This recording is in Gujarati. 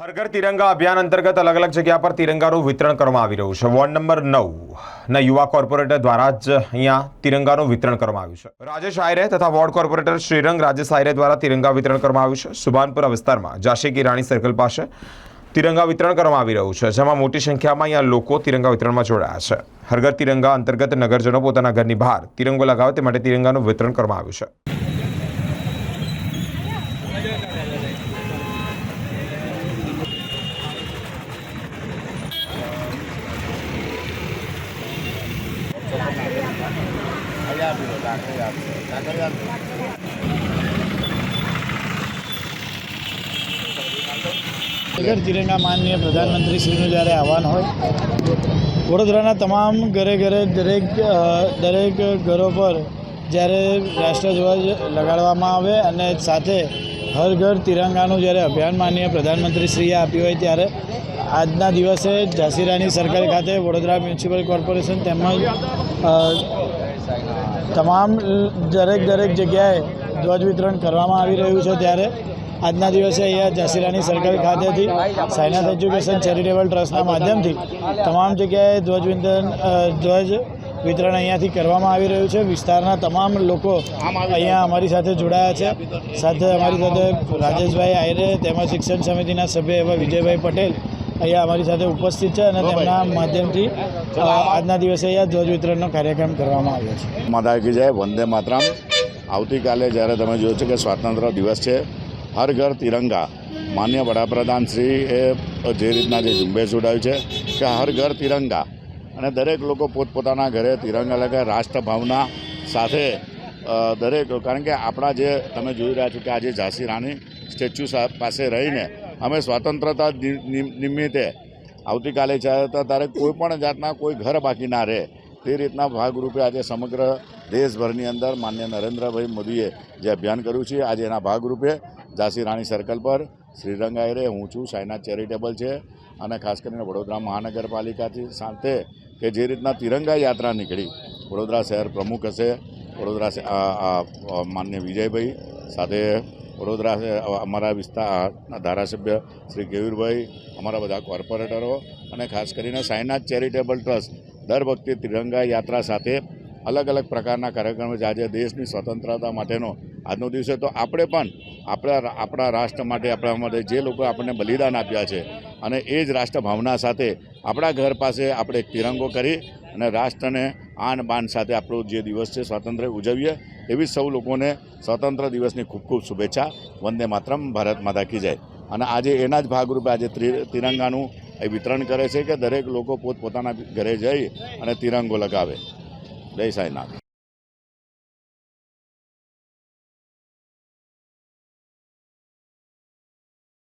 હરઘર તિરંગા અભિયાન અંતર્ગત અલગ અલગ જગ્યા પર તિરંગાનું વિતરણ કરવામાં આવી રહ્યું છે. વોર્ડ નંબર નવ ના યુવા કોર્પોરેટર દ્વારા જ અહીંયા તિરંગાનું વિતરણ કરવામાં આવ્યું છે. રાજેશ આયરે તથા વોર્ડ કોર્પોરેટર શ્રીરંગ રાજેશ આયરે દ્વારા તિરંગા વિતરણ કરવામાં આવ્યું છે. સુભાનપુરા વિસ્તારમાં જાશી કિરાણી સર્કલ પાસે તિરંગા વિતરણ કરવામાં આવી રહ્યું છે, જેમાં મોટી સંખ્યામાં અહીંયા લોકો તિરંગા વિતરણમાં જોડાયા છે. હરઘર તિરંગા અંતર્ગત નગરજનો પોતાના ઘરની બહાર તિરંગો લગાવે તે માટે તિરંગાનું વિતરણ કરવામાં આવ્યું છે. અગર જિલ્લાના માનનીય પ્રધાનમંત્રીશ્રીનું જ્યારે આહવાન હોય, વડોદરાના તમામ ઘરે ઘરે દરેક દરેક ઘરો પર જ્યારે રાષ્ટ્રધ્વજ લગાડવામાં આવે અને સાથે હર ઘર તિરંગાનું જ્યારે અભિયાન માનનીય પ્રધાનમંત્રીશ્રીએ આપ્યું હોય ત્યારે આજના દિવસે ઝાંસી રાણી સર્કલ ખાતે વડોદરા મ્યુનિસિપલ કોર્પોરેશન તેમજ તમામ દરેક દરેક જગ્યાએ ધ્વજ વિતરણ કરવામાં આવી રહ્યું છે ત્યારે આજના દિવસે અહીંયા ઝાંસીરાની સર્કલ ખાતેથી સાયનાથ એજ્યુકેશન ચેરિટેબલ ટ્રસ્ટના માધ્યમથી તમામ જગ્યાએ ધ્વજ વિતરણ ધ્વજ વિતરણ અહીંયાથી કરવામાં આવી રહ્યું છે. વિસ્તારના તમામ લોકો અહીંયા અમારી સાથે જોડાયા છે. સાથે અમારી સાથે રાજેશભાઈ આયરે, તેમજ શિક્ષણ સમિતિના સભ્ય એવા વિજયભાઈ પટેલ અહીંયા અમારી સાથે ઉપસ્થિત છે અને તેમના માધ્યમથી આજના દિવસે અહીંયા ધ્વજ વિતરણનો કાર્યક્રમ કરવામાં આવ્યો છે. માતા કી જય વંદે માતરમ. આવતીકાલે જ્યારે તમે જોયું છે કે સ્વાતંત્ર્ય દિવસ છે હર ઘર તિરંગા. માન્ય વડાપ્રધાન શ્રી એ જે રીતના જે ઝુંબેશ ઉડાવ્યું છે કે હર ઘર તિરંગા. અને દરેક લોકો પોતપોતાના ઘરે તિરંગા લગાવે રાષ્ટ્રભાવના સાથે દરેક કારણ કે આપણા જે તમે જોઈ રહ્યા છો કે આજે ઝાંસી રાણી સ્ટેચ્યુ પાસે રહીને અમે સ્વતંત્રતા નિમિત્તે આવતીકાલે ચાહે તો ત્યારે કોઈ પણ જાતના કોઈ ઘર બાકી ના રહે. તે રીતના ભાગરૂપે આજે સમગ્ર દેશભરની અંદર માન્ય નરેન્દ્રભાઈ મોદીએ જે અભિયાન કર્યું છે, આજે એના ભાગરૂપે ઝાંસી રાણી સર્કલ પર શ્રીરંગ આયરે હું છું સાયનાથ ચેરિટેબલ છે અને ખાસ કરીને વડોદરા મહાનગરપાલિકાથી સાથે કે જે રીતના તિરંગા યાત્રા નીકળી, વડોદરા શહેર પ્રમુખ હશે, વડોદરા માન્ય વિજયભાઈ સાથે વડોદરા અમારા વિસ્તારના ધારાસભ્ય શ્રી કેવીરભાઈ અમારા બધા કોર્પોરેટરો અને ખાસ કરીને સાયનાથ ચેરિટેબલ ટ્રસ્ટ દર વખતે તિરંગા યાત્રા સાથે અલગ અલગ પ્રકારના કાર્યક્રમો છે. આજે દેશની સ્વતંત્રતા માટેનો આજનો દિવસે તો આપણે પણ આપણા આપણા રાષ્ટ્ર માટે, આપણા માટે જે લોકો આપણને બલિદાન આપ્યા છે અને એ જ રાષ્ટ્ર ભાવના સાથે આપણા ઘર પાસે આપણે તિરંગો કરી અને રાષ્ટ્રને આન બાન સાથે આપણો જે દિવસ છે, સ્વાતંત્ર્ય ઉજવીએ, એવી સૌ લોકોને સ્વતંત્ર દિવસની ખૂબ ખૂબ શુભેચ્છા. વંદે માતરમ, ભારત માતા કી જાય. અને આજે એના જ ભાગરૂપે આજે ત્રિ- તિરંગાનું એ વિતરણ કરે છે કે દરેક લોકો પોતપોતાના ઘરે જઈ અને તિરંગો લગાવે. જય સાંઈનાથ.